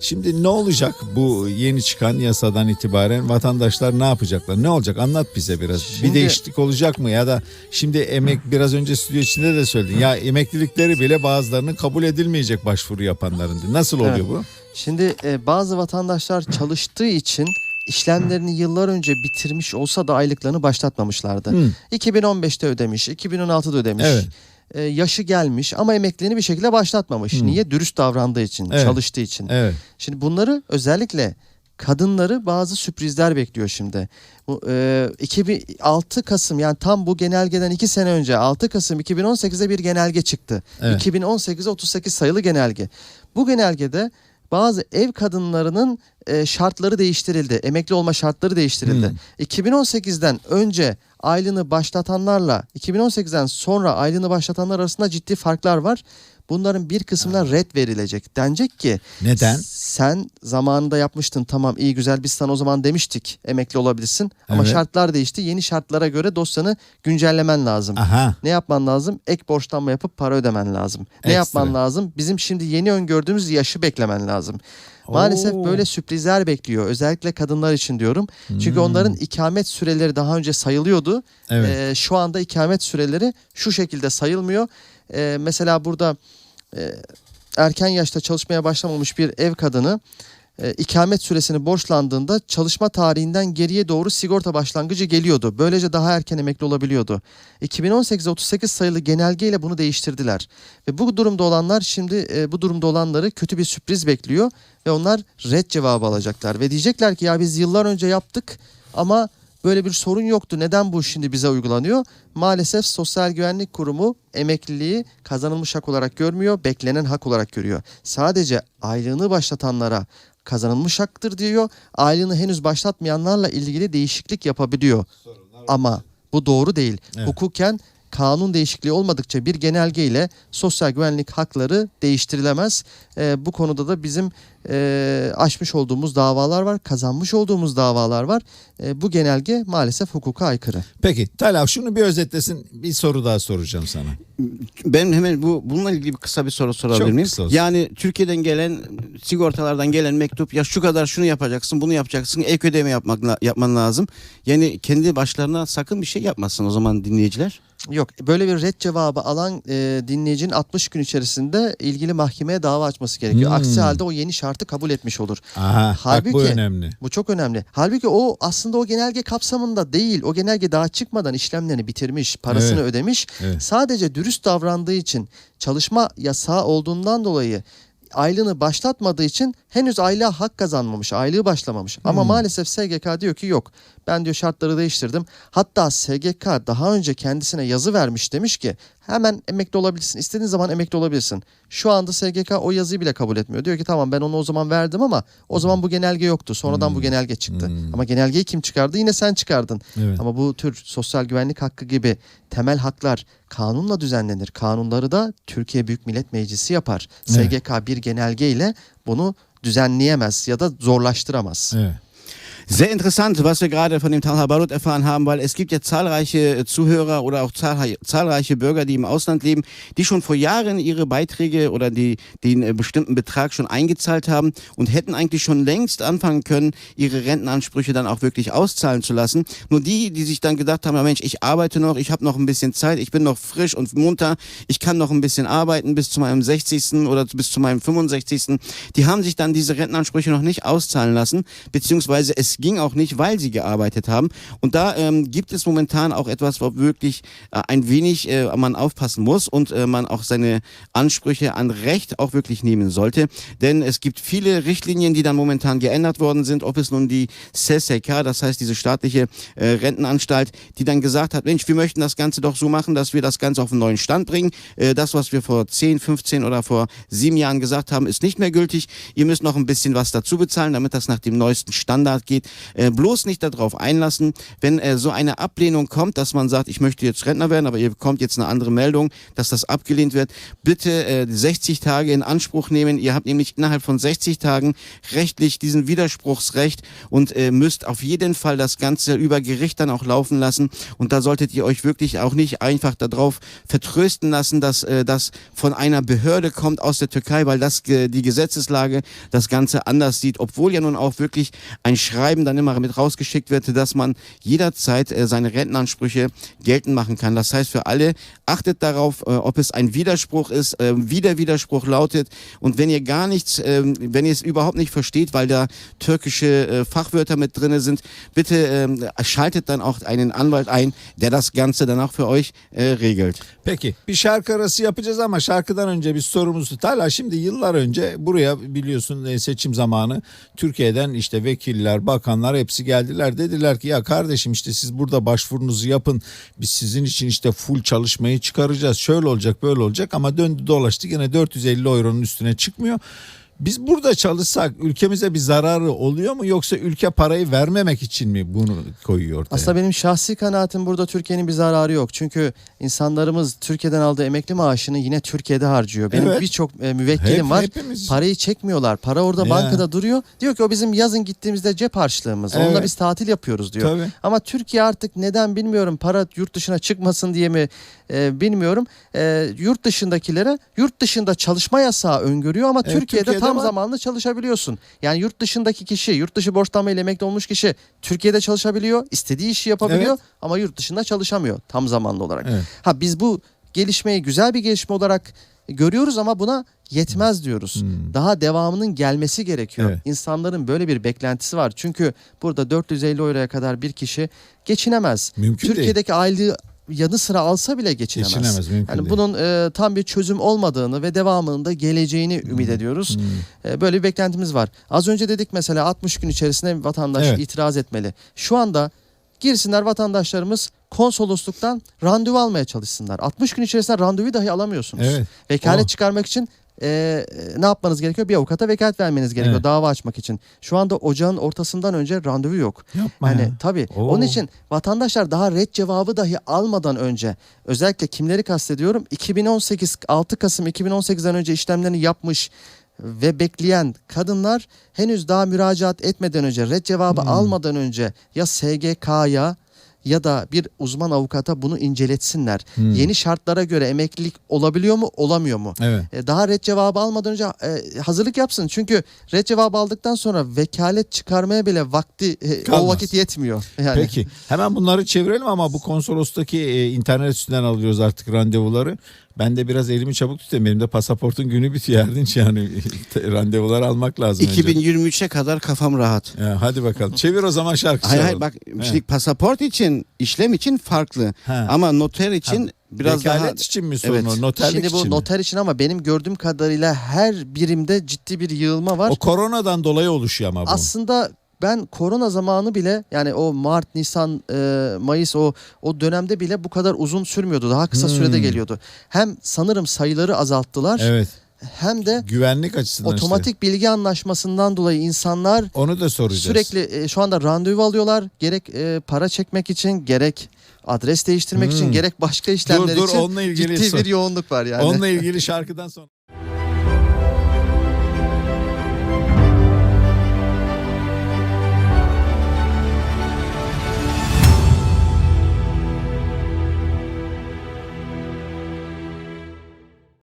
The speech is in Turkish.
Şimdi ne olacak bu yeni çıkan yasadan itibaren vatandaşlar ne yapacaklar? Ne olacak? Anlat bize biraz. Şimdi- bir değişiklik olacak mı ya da şimdi emek biraz önce stüdyo içinde de söyledin. Ya emeklilikleri bile bazılarının kabul edilmeyecek başvuru yapanların. Nasıl oluyor Evet. bu? Şimdi e, bazı vatandaşlar çalıştığı için işlemlerini yıllar önce bitirmiş olsa da aylıklarını başlatmamışlardı. Hı. 2015'te ödemiş, 2016'da ödemiş. Evet. E, yaşı gelmiş ama emekliliğini bir şekilde başlatmamış. Hı. Niye? Dürüst davrandığı için, Evet. çalıştığı için. Evet. Şimdi bunları özellikle kadınları bazı sürprizler bekliyor şimdi. Bu e, 2006 Kasım yani tam bu genelgeden 2 sene önce 6 Kasım 2018'de bir genelge çıktı. Evet. 2018'e 38 sayılı genelge. Bu genelgede bazı ev kadınlarının e, şartları değiştirildi. Emekli olma şartları değiştirildi. Hmm. 2018'den önce aylığını başlatanlarla 2018'den sonra aylığını başlatanlar arasında ciddi farklar var. Bunların bir kısmına red verilecek. Denecek ki Neden? sen zamanında yapmıştın tamam iyi güzel biz sana o zaman demiştik emekli olabilirsin. Ama Evet. şartlar değişti. Yeni şartlara göre dosyanı güncellemen lazım. Aha. Ne yapman lazım? Ek borçlanma yapıp para ödemen lazım. Ne Ekstra. yapman lazım? Bizim şimdi yeni öngördüğümüz yaşı beklemen lazım. Maalesef Oo. böyle sürprizler bekliyor. Özellikle kadınlar için diyorum. Çünkü Hmm. onların ikamet süreleri daha önce sayılıyordu. Evet. Ee, şu anda ikamet süreleri şu şekilde sayılmıyor. Ee, mesela burada e, erken yaşta çalışmaya başlamamış bir ev kadını e, ikamet süresini borçlandığında çalışma tarihinden geriye doğru sigorta başlangıcı geliyordu. Böylece daha erken emekli olabiliyordu. 2018'e 38 sayılı genelgeyle bunu değiştirdiler. Ve bu durumda olanlar şimdi e, bu durumda olanları kötü bir sürpriz bekliyor ve onlar red cevabı alacaklar ve diyecekler ki ya biz yıllar önce yaptık ama böyle bir sorun yoktu. Neden bu şimdi bize uygulanıyor? Maalesef Sosyal Güvenlik Kurumu emekliliği kazanılmış hak olarak görmüyor, beklenen hak olarak görüyor. Sadece aylığını başlatanlara kazanılmış haktır diyor. Aylığını henüz başlatmayanlarla ilgili değişiklik yapabiliyor. Ama bu doğru değil. Evet. Hukuken kanun değişikliği olmadıkça bir genelge ile sosyal güvenlik hakları değiştirilemez. Ee, bu konuda da bizim e, açmış olduğumuz davalar var, kazanmış olduğumuz davalar var. Ee, bu genelge maalesef hukuka aykırı. Peki Talha şunu bir özetlesin. Bir soru daha soracağım sana. Ben hemen bu bununla ilgili bir kısa bir soru sorabilir miyim? kısa olsun. Yani Türkiye'den gelen sigortalardan gelen mektup ya şu kadar şunu yapacaksın, bunu yapacaksın, ek ödeme yapmak yapman lazım. Yani kendi başlarına sakın bir şey yapmasın o zaman dinleyiciler. Yok böyle bir red cevabı alan e, dinleyicinin 60 gün içerisinde ilgili mahkemeye dava açması gerekiyor. Hmm. Aksi halde o yeni şartı kabul etmiş olur. Aha, bak bu Halbuki- önemli. Bu çok önemli. Halbuki o aslında o genelge kapsamında değil. O genelge daha çıkmadan işlemlerini bitirmiş, parasını Evet. ödemiş. Evet. Sadece dürüst davrandığı için, çalışma yasağı olduğundan dolayı aylığını başlatmadığı için henüz aylığa hak kazanmamış, aylığı başlamamış. Ama Hmm. maalesef SGK diyor ki yok. Ben diyor şartları değiştirdim. Hatta SGK daha önce kendisine yazı vermiş demiş ki hemen emekli olabilirsin. İstediğin zaman emekli olabilirsin. Şu anda SGK o yazıyı bile kabul etmiyor. Diyor ki tamam ben onu o zaman verdim ama o zaman bu genelge yoktu. Sonradan bu genelge çıktı. Hmm. Ama genelgeyi kim çıkardı? Yine sen çıkardın. Evet. Ama bu tür sosyal güvenlik hakkı gibi temel haklar kanunla düzenlenir. Kanunları da Türkiye Büyük Millet Meclisi yapar. Evet. SGK bir genelgeyle bunu düzenleyemez ya da zorlaştıramaz. Evet. Sehr interessant, was wir gerade von dem Talha Barut erfahren haben, weil es gibt ja zahlreiche Zuhörer oder auch zahlreiche, Bürger, die im Ausland leben, die schon vor Jahren ihre Beiträge oder die, den äh, bestimmten Betrag schon eingezahlt haben und hätten eigentlich schon längst anfangen können, ihre Rentenansprüche dann auch wirklich auszahlen zu lassen. Nur die, die sich dann gedacht haben, Mensch, ich arbeite noch, ich habe noch ein bisschen Zeit, ich bin noch frisch und munter, ich kann noch ein bisschen arbeiten bis zu meinem 60. oder bis zu meinem 65. Die haben sich dann diese Rentenansprüche noch nicht auszahlen lassen, beziehungsweise es ging auch nicht, weil sie gearbeitet haben. Und da ähm, gibt es momentan auch etwas, wo wirklich äh, ein wenig äh, man aufpassen muss und äh, man auch seine Ansprüche an Recht auch wirklich nehmen sollte. Denn es gibt viele Richtlinien, die dann momentan geändert worden sind, ob es nun die CSK, das heißt diese staatliche äh, Rentenanstalt, die dann gesagt hat, Mensch, wir möchten das Ganze doch so machen, dass wir das Ganze auf einen neuen Stand bringen. Äh, das, was wir vor 10, 15 oder vor sieben Jahren gesagt haben, ist nicht mehr gültig. Ihr müsst noch ein bisschen was dazu bezahlen, damit das nach dem neuesten Standard geht. Äh, bloß nicht darauf einlassen, wenn äh, so eine Ablehnung kommt, dass man sagt, ich möchte jetzt Rentner werden, aber ihr bekommt jetzt eine andere Meldung, dass das abgelehnt wird. Bitte äh, 60 Tage in Anspruch nehmen. Ihr habt nämlich innerhalb von 60 Tagen rechtlich diesen Widerspruchsrecht und äh, müsst auf jeden Fall das Ganze über Gericht dann auch laufen lassen. Und da solltet ihr euch wirklich auch nicht einfach darauf vertrösten lassen, dass äh, das von einer Behörde kommt aus der Türkei, weil das die Gesetzeslage das Ganze anders sieht, obwohl ja nun auch wirklich ein Schreiben dann immer mit rausgeschickt wird, dass man jederzeit äh, seine Rentenansprüche geltend machen kann. Das heißt für alle, achtet darauf, äh, ob es ein Widerspruch ist, äh, wie der Widerspruch lautet und wenn ihr gar nichts, äh, wenn ihr es überhaupt nicht versteht, weil da türkische Fachwörter mit drinne sind, bitte ähm, schaltet dann auch einen Anwalt ein, der das Ganze dann auch für euch regelt. Peki bir şarkı arası yapacağız ama şarkıdan önce bir sorumuz. Hala şimdi yıllar önce buraya biliyorsun e, seçim zamanı Türkiye'den işte vekiller, bakanlar hepsi geldiler. Dediler ki ya kardeşim işte siz burada başvurunuzu yapın. Biz sizin için işte full çalışmayı çıkaracağız. Şöyle olacak böyle olacak ama döndü dolaştı yine 450 euronun üstüne çıkmıyor. Biz burada çalışsak ülkemize bir zararı oluyor mu yoksa ülke parayı vermemek için mi bunu koyuyor ortaya? Aslında benim şahsi kanaatim burada Türkiye'nin bir zararı yok. Çünkü insanlarımız Türkiye'den aldığı emekli maaşını yine Türkiye'de harcıyor. Benim Evet. birçok e, müvekkilim Hep- var. hepimiz. Parayı çekmiyorlar. Para orada Ya. bankada duruyor. Diyor ki o bizim yazın gittiğimizde cep harçlığımız. Onunla Evet. biz tatil yapıyoruz diyor. Tabii. Ama Türkiye artık neden bilmiyorum para yurt dışına çıkmasın diye mi e, bilmiyorum. E, yurt dışındakilere yurt dışında çalışma yasağı öngörüyor ama Evet, Türkiye'de, Türkiye'de tam var. zamanlı çalışabiliyorsun. Yani yurt dışındaki kişi, yurt dışı borçlanmayla emekli olmuş kişi Türkiye'de çalışabiliyor, istediği işi yapabiliyor Evet. ama yurt dışında çalışamıyor tam zamanlı olarak. Evet. Ha biz bu gelişmeyi güzel bir gelişme olarak görüyoruz ama buna yetmez diyoruz. Daha devamının gelmesi gerekiyor. Hmm. Evet. İnsanların böyle bir beklentisi var. Çünkü burada 450 euroya kadar bir kişi geçinemez. Mümkün değil. Türkiye'deki aylığı yanı sıra alsa bile geçinemez. Geçinemez, mümkün yani değil. bunun e, tam bir çözüm olmadığını ve devamının da geleceğini Hmm. ümit ediyoruz. E, böyle bir beklentimiz var. Az önce dedik mesela 60 gün içerisinde vatandaş Evet. itiraz etmeli. Şu anda girsinler vatandaşlarımız konsolosluktan randevu almaya çalışsınlar. 60 gün içerisinde randevu dahi alamıyorsunuz. Evet. Vekalet Oh. çıkarmak için e, ne yapmanız gerekiyor? Bir avukata vekalet vermeniz gerekiyor Evet. dava açmak için. Şu anda ocağın ortasından önce randevu yok. Yapma Yani ya. tabii. Oo. Onun için vatandaşlar daha red cevabı dahi almadan önce özellikle kimleri kastediyorum? 2018 6 Kasım 2018'den önce işlemlerini yapmış ve bekleyen kadınlar henüz daha müracaat etmeden önce red cevabı almadan önce ya SGK'ya ya da bir uzman avukata bunu inceletsinler. Yeni şartlara göre emeklilik olabiliyor mu, olamıyor mu? Evet. E, daha red cevabı almadan önce e, hazırlık yapsın. Çünkü red cevabı aldıktan sonra vekalet çıkarmaya bile vakti e, Kalmaz. o vakit yetmiyor. Yani. Peki hemen bunları çevirelim ama bu konsolostaki e, internet üstünden alıyoruz artık randevuları. Ben de biraz elimi çabuk tutayım. Benim de pasaportun günü bitiyor Erdinç yani randevular almak lazım. önce. 2023'e kadar kafam rahat. Ya, hadi bakalım çevir o zaman şarkı Hayır hayır bak şimdi pasaport için işlem için farklı Ha. ama noter için Ha, biraz Vekalet daha için mi sorun Evet. o? Noterlik Şimdi için bu mi? noter için ama benim gördüğüm kadarıyla her birimde ciddi bir yığılma var. O koronadan dolayı oluşuyor ama bu. Aslında ben korona zamanı bile yani o Mart, Nisan, e, Mayıs o o dönemde bile bu kadar uzun sürmüyordu. Daha kısa Hmm. sürede geliyordu. Hem sanırım sayıları azalttılar Evet. hem de Güvenlik açısından işte. otomatik bilgi anlaşmasından dolayı insanlar Onu da soracağız. Sürekli e, şu anda randevu alıyorlar. Gerek e, para çekmek için, gerek adres değiştirmek Hmm. için, gerek başka işlemler dur, için onunla ilgili ciddi bir yoğunluk var yani. Onunla ilgili şarkıdan sonra.